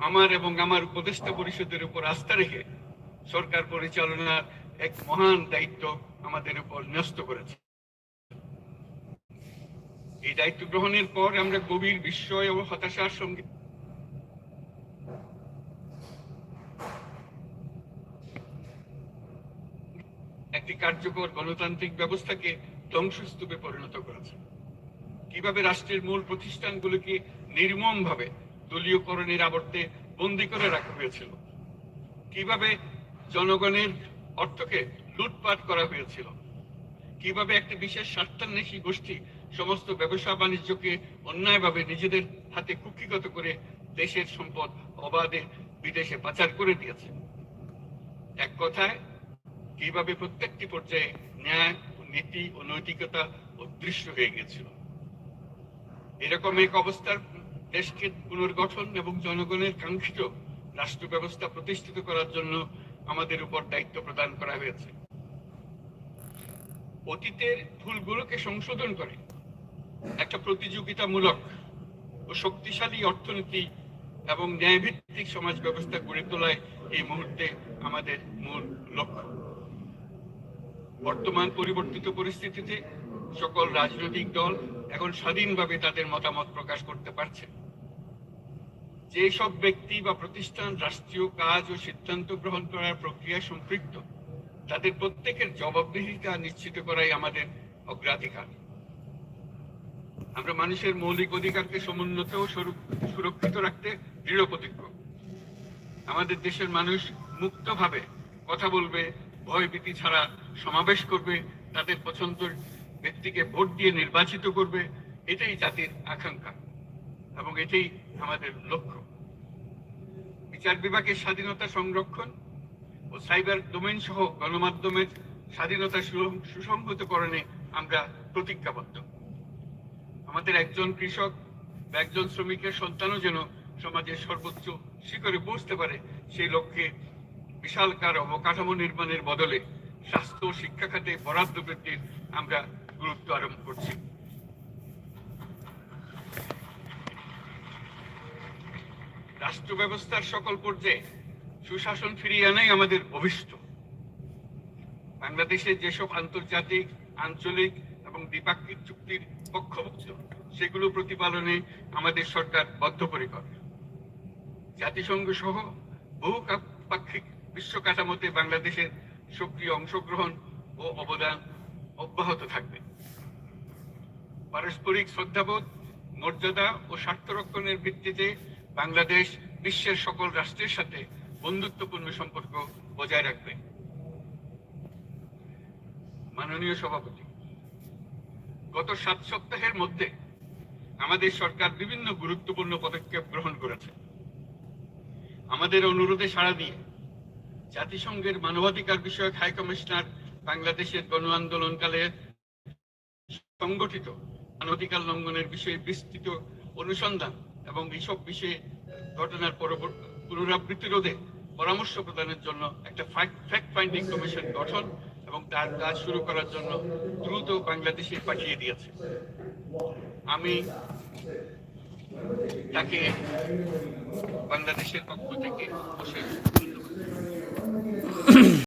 আমার এবং আমার উপদেষ্টা পরিষদের উপর আস্থা রেখে সরকার পরিচালনার এক মহান দায়িত্ব আমাদের উপর ন্যস্ত করেছে। এই দায়িত্ব গ্রহণের পর আমরা গভীর বিস্ময় ও হতাশার সঙ্গে একটি কার্যকর গণতান্ত্রিক ব্যবস্থাকে ধ্বংসস্তূপে পরিণত করেছে। কীভাবে রাষ্ট্রের মূল প্রতিষ্ঠানগুলোকে নির্মমভাবে দলীয়করণের আবর্তে বন্দি করে রাখা হয়েছিল। কীভাবে জনগণের অর্থকে লুটপাট করা হয়েছিল? কীভাবে একটি বিশেষ স্বার্থান্বেষী গোষ্ঠী সমস্ত ব্যবসা বাণিজ্যকে অন্যায়ভাবে নিজেদের হাতে কুক্ষিগত করে দেশের সম্পদ অবাধে বিদেশে পাচার করে দিয়েছে? এক কথায়, কীভাবে প্রত্যেকটি পর্যায়ে ন্যায়, নীতি ও নৈতিকতা অদৃশ্য হয়ে গিয়েছিল এরকম এক অবস্থার দেশকে পুনর্গঠন এবং জনগণের কাঙ্ক্ষিত রাষ্ট্র ব্যবস্থা প্রতিষ্ঠিত করার জন্য আমাদের উপর দায়িত্ব প্রদান করা হয়েছে। অতীতের ভুলগুলোকে সংশোধন করে একটা প্রতিযোগিতামূলক ও শক্তিশালী অর্থনীতি এবং ন্যায়ভিত্তিক সমাজ ব্যবস্থা গড়ে তোলায় এই মুহূর্তে আমাদের মূল লক্ষ্য। বর্তমান পরিবর্তিত পরিস্থিতিতে সকল রাজনৈতিক দল এখন স্বাধীনভাবে তাদের মতামত প্রকাশ করতে পারছে। যে সব ব্যক্তি বা প্রতিষ্ঠান রাষ্ট্রীয় কাজ ও সিদ্ধান্ত গ্রহণ করার প্রক্রিয়ায় সম্পৃক্ত, তাদের প্রত্যেকের জবাবদিহিতা নিশ্চিত করাই আমাদের অগ্রাধিকার। আমরা মানুষের মৌলিক অধিকারকে সমুন্নত ও সুরক্ষিত রাখতে দৃঢ় প্রতিজ্ঞ। আমাদের দেশের মানুষ মুক্তভাবে কথা বলবে ভয় ভয়ভীতি ছাড়া সমাবেশ করবে, তাদের পছন্দের ব্যক্তিকে ভোট দিয়ে নির্বাচিত করবে, এটাই জাতির আকাঙ্ক্ষা এবং এটাই আমাদের লক্ষ্য। বিচার বিভাগের স্বাধীনতা সংরক্ষণ ও সাইবার ডোমেন সহ গণমাধ্যমের স্বাধীনতা সুসংহতকরণে আমরা প্রতিজ্ঞাবদ্ধ। আমাদের একজন কৃষক বা একজন শ্রমিকের সন্তানও যেন সমাজের সর্বোচ্চ শিখরে পৌঁছতে পারে, সেই লক্ষ্যে বিশালকার অবকাঠামো নির্মাণের বদলে স্বাস্থ্য ও শিক্ষা খাতে বরাদ্দ বৃদ্ধির আমরা গুরুত্ব আরোপ করছি। রাষ্ট্র ব্যবস্থার সকল পর্যায়ে সুশাসন ফিরিয়ে আনাই আমাদের অভিষ্ট। বাংলাদেশে যেসব আন্তর্জাতিক, আঞ্চলিক এবং দ্বিপাক্ষিক চুক্তির পক্ষভুক্ত, সেগুলো প্রতিপালনে আমাদের সরকার বদ্ধপরিকর। জাতিসংঘ সহ বহু পাক্ষিক বিশ্ব কাঠামোতে বাংলাদেশের সক্রিয় অংশগ্রহণ ও অবদান অব্যাহত থাকবে। পারস্পরিক শ্রদ্ধাবোধ, মর্যাদা ও স্বার্থ রক্ষণের ভিত্তিতে বাংলাদেশ বিশ্বের সকল রাষ্ট্রের সাথে বন্ধুত্বপূর্ণ সম্পর্ক বজায় রাখবে। মাননীয় সভাপতি, গত সাত সপ্তাহের মধ্যে আমাদের সরকার বিভিন্ন গুরুত্বপূর্ণ পদক্ষেপ গ্রহণ করেছে। আমাদের অনুরোধে সাড়া দিয়ে জাতিসংঘের মানবাধিকার বিষয়ক হাই কমিশনার বাংলাদেশের গণ আন্দোলনকালে সংগঠিত মানবাধিকার লঙ্ঘনের বিষয়ে বিস্তৃত অনুসন্ধান এবং এইসব বিষয়ে ঘটনার পুনরাবৃত্তি রোধে পরামর্শ প্রদানের জন্য একটা ফ্যাক্ট ফাইন্ডিং কমিশন গঠন এবং তার কাজ শুরু করার জন্য দ্রুত বাংলাদেশে পাঠিয়ে দিয়েছে। আমি তাকে বাংলাদেশের পক্ষ থেকে ধন্যবাদ।